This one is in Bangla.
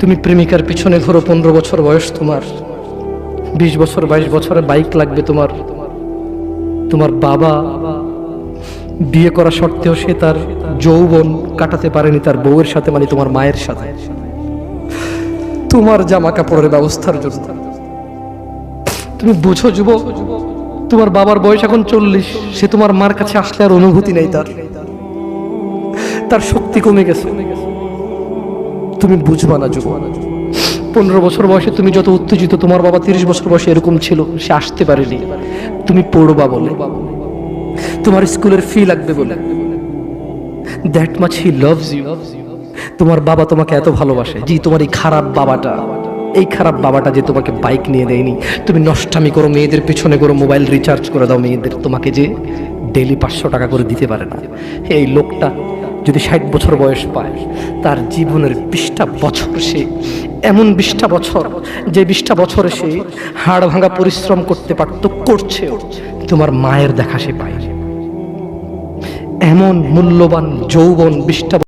তুমি প্রেমিকার পিছনে ঘোরো পনেরো বছর বয়স তোমার। বিশ বছর, বাইশ বছরে বাইক লাগবে তোমার। তোমার বাবা বিয়ে করা সত্ত্বেও সে তার যৌবন কাটাতে পারেনি তার বউয়ের সাথে মানে তোমার মায়ের সাথে। তোমার জামা কাপড়ের ব্যবস্থার জন্য। তুমি বুঝো যুবক, তোমার বাবার বয়স এখন চল্লিশ, সে তোমার মার কাছে আসলে আর অনুভূতি নেই তার। তার শক্তি কমে গেছে। তুমি বুঝবা না যুবক। পনেরো বছর বয়সে তুমি যত উত্তেজিত, তোমার বাবা তিরিশ বছর বয়সে এরকম ছিল, সে আসতে পারেনি। তুমি পড়বা বলে। তোমার স্কুলের ফি লাগবে বলে। That much he loves you তোমার বাবা তোমাকে এত ভালোবাসে, জি, তোমার এই খারাপ বাবাটা। এই খারাপ বাবাটা যে তোমাকে বাইক নিয়ে দেয়নি। তুমি নষ্টামি করো, মেয়েদের পিছনে করো মোবাইল রিচার্জ করে দাও, মেয়েদের তোমাকে যে ডেলি পাঁচশো টাকা করে দিতে পারে না। এই লোকটা যদি ষাট বছর বয়স পায়, তার জীবনের বিশটা বছর সে, এমন বিশটা বছর যে বিশটা বছর সে হাড় ভাঙা পরিশ্রম করতে পারত করছে তোমার মায়ের দেখা সে পায় এমন মূল্যবান যৌবন বিশটা